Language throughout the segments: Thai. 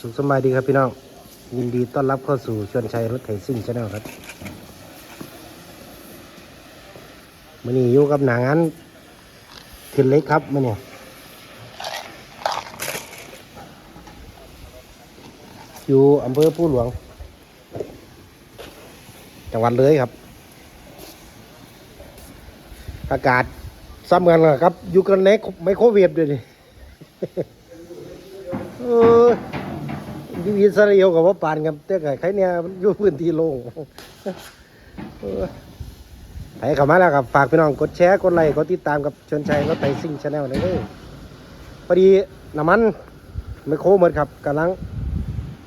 สุขสบายดีครับพี่น้อง ยินดีต้อนรับเข้าสู่ชวนชัยรถไถซิ่งชาแนลครับมื่อนี้อยู่กับหนังอันทินเล็กครับมื่อนี้อยู่อำเภอผู้หลวง จังหวัดเลยครับ อากาศซ้ำกันเลยครับ อยู่กันในไมโครเวฟด้วยนี่ เออ อยู่อิสราเอลกับว่าปานครับแต่ไงใครเนี่ยมันอยู่พื้นที่โล่งเออใครเข้ามาแล้วครับฝากพี่น้องกดแชร์กดไลค์กดติดตามกับชนชัยรถไตซิ่งชาแนลเลยเด้อพอดีน้ำมันไมโครหมดครับกำลัง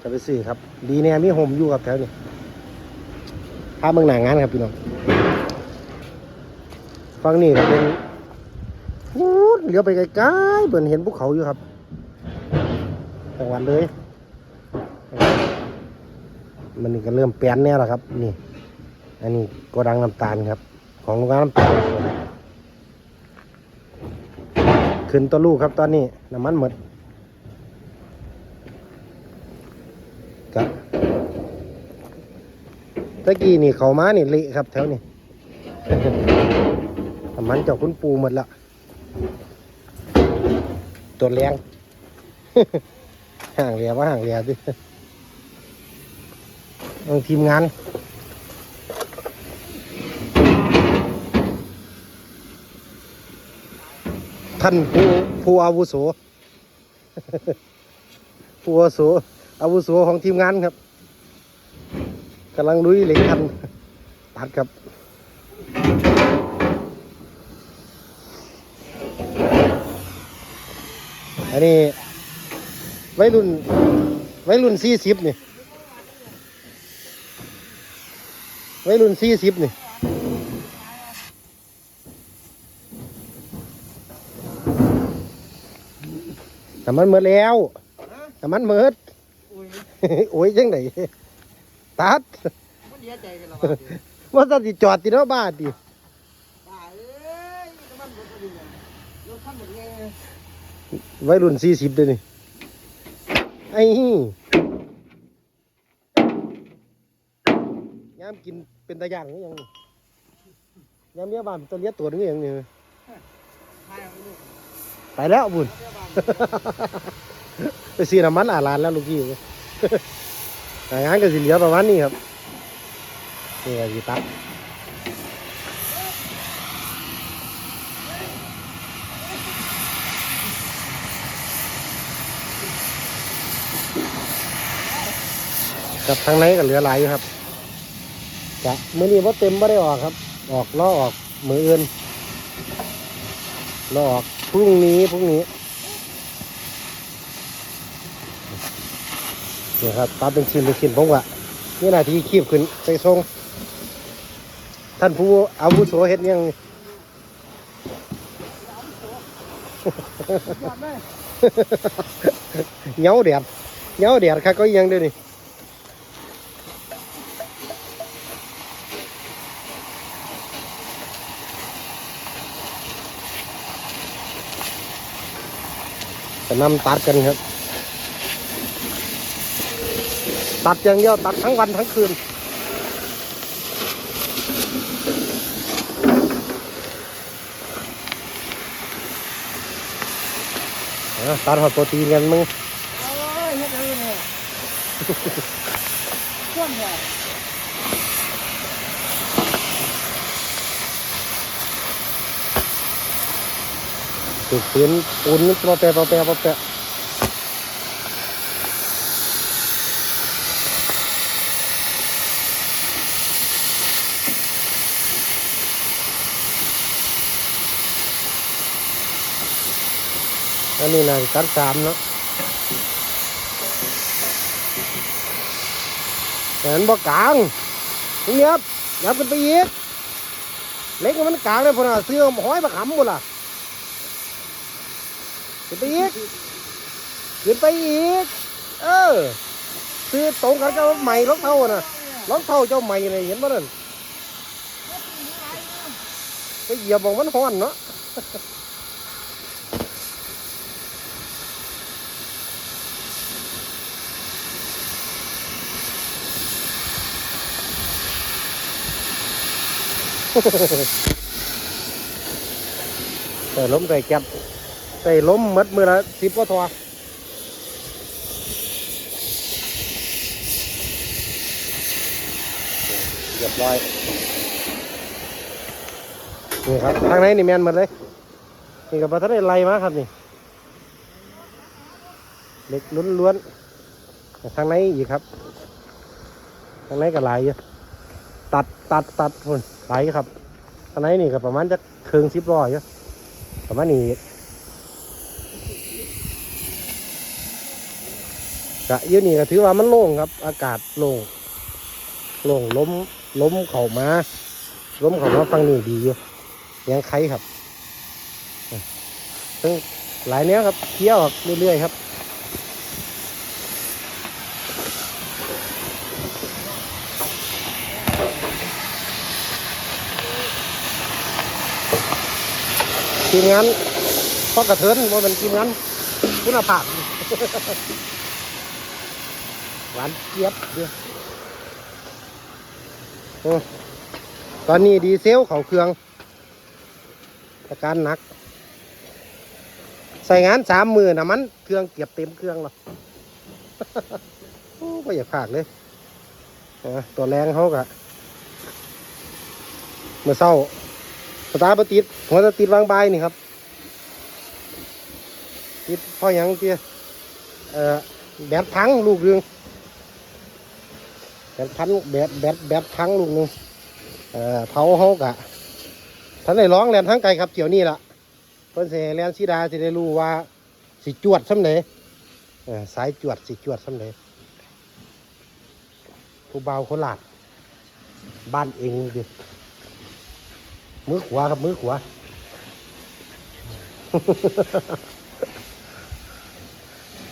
จะไปซื้อครับ ดีแน่มีห่มอยู่กับแถวนี้พาเมืองหนางานครับพี่น้องฟังนี่ก็เป็นฟูดเลี้ยวไปไกลๆเบิ่นเห็นภูเขาอยู่ครับจังหวัดเลย มันก็เริ่มเปลี่ยนแน่แล้วครับ นี่ อันนี้โกดังน้ำตาลครับ ของโรงงานน้ำตาลขึ้นตัวลูกครับตอนนี้น้ำมันหมดกะตะกี้นี่เขามานี่เละครับแถวนี้น้ำมันเจ้าคุณปูหมดละตัวแรงห่างเรียว่าห่างเรียดิ ต้องทีมงาน ท่านผู้ผู้อาวุโส ผู้อาวุโสอาวุโสของทีมงานครับกำลังลุยเหล็กทันตัดครับอันนี้ไวัยรุ่นวัยรุ่นสี่สิบนี่ วัยรุ่นสี่สิบนี่แต่มันเมื่อแล้วแต่มันเมื่ออุ้ยโอ้ยจังไดตัดมันเดียใจกันแล้วว่าว่าจะสิจอดติเนาะบ้าติบ้าเอ้ยน้ำมันหมดพอดีเลยรถคันหมดไงวัยรุ่นสี่สิบเลยนี่ไอ้ามกินเป็นตะย่างนี่ยังนี่ยามเมียบ้านเป็นตะเลียตัวนึงอย่างนี้ทายเอาไปลูกไปแล้วบุญเดี๋ยวบ้านไปซื้อน้ำมันอาลานแล้วลูกพี่แต่งานก็สิเหลือประมาณนี้ครับนี่ก็สิตักกับทางในก็เหลือหลายอยู่ครับ จะมือนี้ว่าเต็มไม่ได้ออกครับ ออกล้อออกมืออื่นล้อออกพรุ่งนี้พรุ่งนี้นี่ครับตัดเป็นชิ้นเป็นชิ้นผมว่านี่นาทีคีบขึ้นไปส่งท่านผู้อาวุโสเฮ็ดยังยอดเลยเหงาแดดเหงาแดดค่ะก็ยังเด้อนี่ นำตัดกันครับ ตัดอย่างเดียวตัดทั้งวันทั้งคืนตัดหอดโปรตีนกันมึงโอ้ยเฮ็ดอะไรเนี่ยช่วงเนี่ย ถูกเปลี่ยนปูนปลอแปรปลอแปรปลอแปรอันนี้นะตัดสามเนาะแต่มันบ่กลางนี่เงียบยับกันไปอีกเล็กมันกลางเลยพอน่ะเสื้อห้อยมาขำหมดล่ะ ขึ้นไปอีกขึ้นไปอีก เออซื้อตรงกันก็ใหม่ล็อกเท่าน่ะล็อกเท่าเจ้าใหม่เลยเห็นป่ะนั่นไปเหยียบบอกมันห้อนเนาะเออล้มไก่แก๊ ใส่ล้มหมดมือละสิบกว่าทอเรียบร้อย นี่ครับ ทางไหนนี่แมนหมดเลย นี่กับปลาทะเลไล่มาครับนี่เล็กล้วนๆทางไหนอีกครับ ทางไหนก็ไหลายอยู่ตัดตัดตัดคนไหลครับทางไหนนี่ก็ประมาณจะเคืองสิบร้อยอยู่ประมาณนี้ กะยืนนี่ก็ถือว่ามันโล่งครับ อากาศโล่งโล่งล้มล้มเข่ามาล้มเข่ามาฟังนี่ดีอยู่ยังไข่ครับซึ่งหลายเนี้ยครับเที่ยวเรื่อยๆครับทีมงานพ่อกระเทินว่าเป็นทีมงานคุณภาพ หวานเจี๊ยบเดียวโอ้ตอนนี้ดีเซลเขาเครื่องอาการหนัก ใส่งานสามมือนะมัน เครื่องเก็บเต็มเครื่องหรอโอ้ก็อย่าพากเลยอะตัวแรงเขากะเมื่อเศร้าสตาร์ทบ่ติดหัวจะติดวางใบนี่ครับ ติดพ่อยังเตี้ยแบตพังลูกเรือง แบตพันแบตแบตแบตพังลูกนึงเอ่อเผาเขากะท่านได้ร้องแลนทั้งไกลครับเกี่ยวนี่ล่ะเพิ่นสิให้แลนสีดาสิได้รู้ว่าสิจวดซำใดเออสายจวดสิจวดซำใดผู้เบาวโคราชบ้านเองดิมือขวาครับมือขวา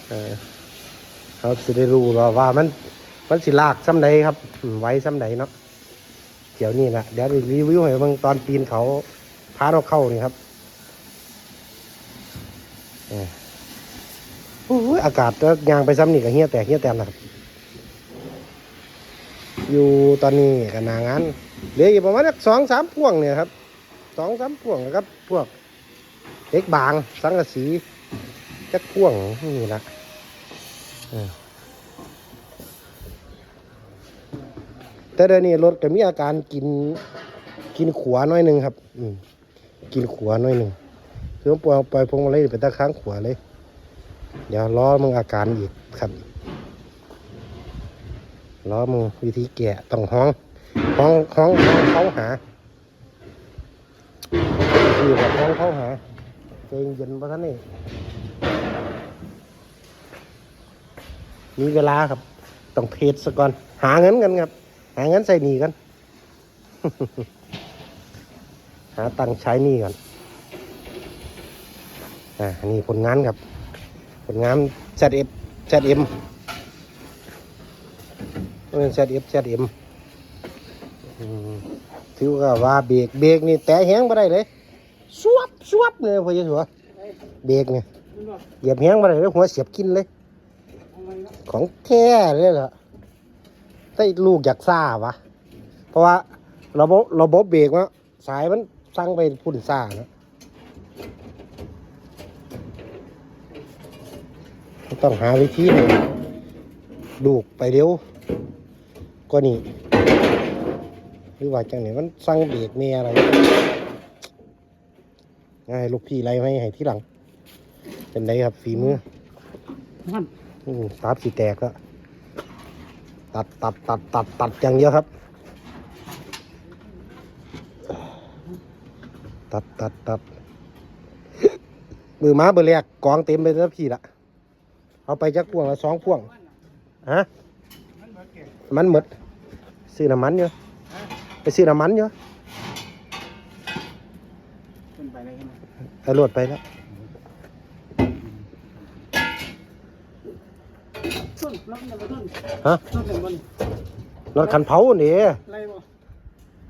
เออเขาสิได้รู้ว่ามัน มันสิลากซ้ำใดครับไว้ซ้ำใดเนาะเดี๋ยวนี้นะเดี๋ยวรีวิวให้เบางตอนปีนเขาพาเราเข้านี่ครับโอ้ยอากาศก็ยางไปซ้ำนี่กับเฮียแตกเฮียแตนนะครับอยู่ตอนนี้กับนางานเหลืออยู่ประมาณสองสามพ่วงเนี่ยครับสองสามพ่วงนะครับ พวกเล็กบาง สังกะสีจักพ่วงนี่ละเออ แต่เดี๋ยวนี้รถก็มีอาการกินกินขวาน้อยหนึ่งครับ อืมกินขวาน้อยหนึ่งคือปล่อยปล่อยพวงมาลัยไปตะค้างขวาเลย เดี๋ยวรอมึงอาการอีกครับรอมึงวิธีแกะต้องห้องห้องห้องห้องเขาหาอยู่กับห้องเขาหาใจเย็นเพราะท่านนี่มีเวลาครับ ต้องเทสซะก่อน หาเงินกันครับ หาเงินใส่หนีกัน หาตังค์ใช้หนี้ก่อนอ่านี่ผลงานครับ ผลงาน ZF ZM เป็น ZF ZM อืมถือว่าว่าเบรกเบรกนี่แตะแห้งไม่ได้เลยสวบสวบเลยพอจะสัวเบรกเนี่ยเหยียบแห้งไม่ได้เลยหัวเสียบกินเลย ของแท้เลยเหรอ แต่ลูกอยากซ่าวะ เพราะว่าระบบระบบเบรกวะสายมันสั่งไปพุ่นซ่านะต้องหาวิธีให้ลูกไปเร็วก็นี่หรือว่าจังไหนมันสั่งเบรกเนี่ยอะไรง่ายลูกพี่ไล่ไม่ให้ที่หลัง เป็นไรครับฝีมือมันอืมตัดสีแตกก็ ตัดตัดตัดตัดตัดอย่างเดียวครับ ตัดตัดตัดมือม้าเบอร์แรกกองเต็มไปแล้วพี่ละเอาไปจักพ่วงละสองพ่วงฮะมันเหมือนเก่งมันหมดซื้อน้ำมันเยอะไปซื้อน้ำมันเยอะขึ้นไปเลยขึ้นไปเอารถไปแล้ว ฮะต้นหนึ่งบนรถคันเผาเนี่ยไรบ่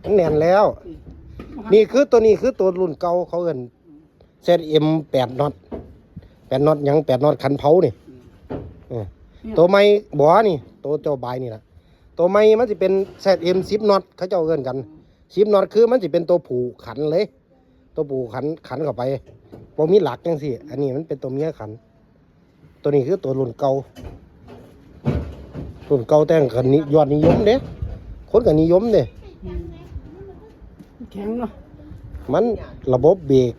มันแน่นแล้ว นี่คือตัวนี้คือตัวรุ่นเก่าเขาเอินเซตเอ็มแปดน็อตแปดน็อตหยังแปดน็อตคันเผานี่เออตัวไม่บ่อนี่ตัวเจ้าบายนี่แหละตัวไม่มันจะเป็นเซตเอ็มสิบน็อตเขาเจ้าเอินกันสิบน็อตคือมันสิเป็นตัวผูกขันเลย ตัวผูกขันขันเข้าไปบ่มีหลักจังสิอันนี้มันเป็นตัวเมียขัน ตัวนี้คือตัวรุ่นเก่า รุ่นเก่าแต่งกันนิยอดนิยมเด้คนก็นิยมเด้แข็งเนาะมันระบบเบรก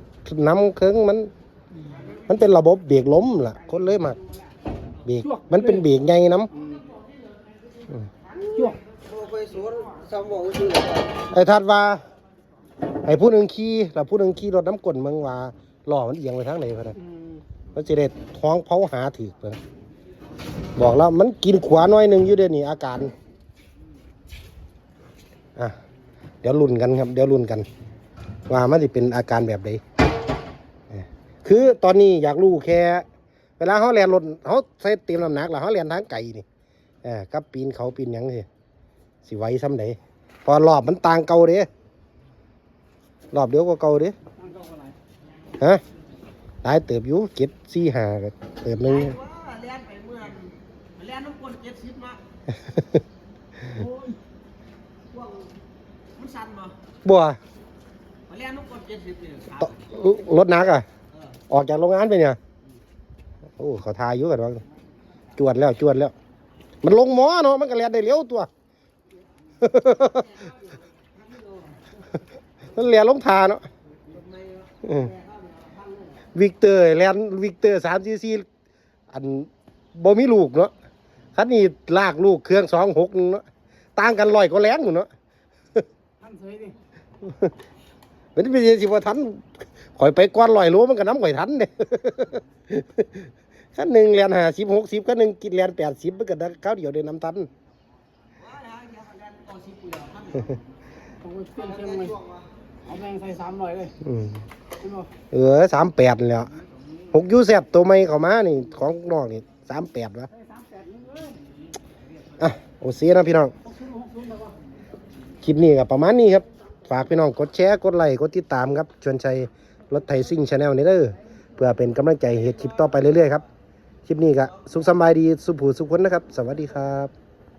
น้ำเครื่องมัน มันเป็นระบบเบรกล้มล่ะ คนเลยมากเบรกมันเป็นเบรกไงน้จ้วงโอ้ไปสวนซ้ำบอกว่าชื่อำไอ้ทัดว่าไอ้ผู้หนึ่งขี่แล้วผู้หนึ่งขี่รถน้ำกลนเมืองว่าล้อมันเอียงไปทางไหนพะนะอืมมันจะได้ท้องเผาหาถือไปนะ บอกแล้วมันกินขวาน้อยหนึ่งอยู่เดี๋ยวนี้อาการอะเดี๋ยวลุ้นกันครับ เดี๋ยวลุ้นกัน ว่ามันจะเป็นอาการแบบไหนคือตอนนี้อยากรู้แค่ เวลาเขาแลนรถเขาใส่เตรียมน้ำหนักแล้วเขาแลนทางไกลนี่เออกับปีนเขาปีนยังสิสิไหวซ้ำไหนพอรอบมันต่างเก่าเด้รอบเดียวก็เก่าเก้าเท่าไหร่ฮะหลายเติบอยู่เก็บสี่หาเติบหนึง จ็ดสิบมาโอ้ยพวกมันสั่นมาบัวเลี้ยนน้ำกลเจ็ดสิบเนี่ยขาตรถหนักอะ เออออกจากโรงงานไปเนี่ย โอ้เขาทายอยู่กันว่าจวดแล้วจวดแล้ว มันลงหมอเนาะมันก็เลียนได้เร็วตัว มันเลียนลงทาเนาะอืมวิกเตอร์แลนวิกเตอร์สามซีซีอันบ่มีลูกเนาะ คันนี้ลากลูกเครื่องสองหกเนาะต่างกันลอยก็แรงหมดเนาะท่านเสยดิเป็นไปสิบ่ทันข่อยไปก้อนลอยโลมันก็น้ำข่อยทันเด้คันหนึ่งเรียนห้าสิบหกสิบคันหนึ่งกินเรียนแปดสิบมันก็ได้ข้าวเดียวเดินน้ำทันว่าเดี๋ยวเลี้ยนต่อสิบปีแล้วท่านต้องไปเปลี่ยนเชียงใหม่เอาแมงใส่สามร้อยเลยอืมใช่ไหมเออสามแปดแหล้วหกยูแซบตัวใหม่เข้ามานี่ ของนอกนี่สามแปดวะ ใส่สามแปดนึงเลย อะโอเสียนะพี่น้องคลิปนี้ก็ประมาณนี้ครับ ฝากพี่น้องกดแชร์กดไลค์กดติดตามครับชวนชัยรถไทยซิ่งชาแนลนี่เด้อเพื่อเป็นกำลังใจเหตุคลิปต่อไปเรื่อยๆครับ คลิปนี้ก็สุขสบายดีสุขผูสุขคนนะครับ สวัสดีครับ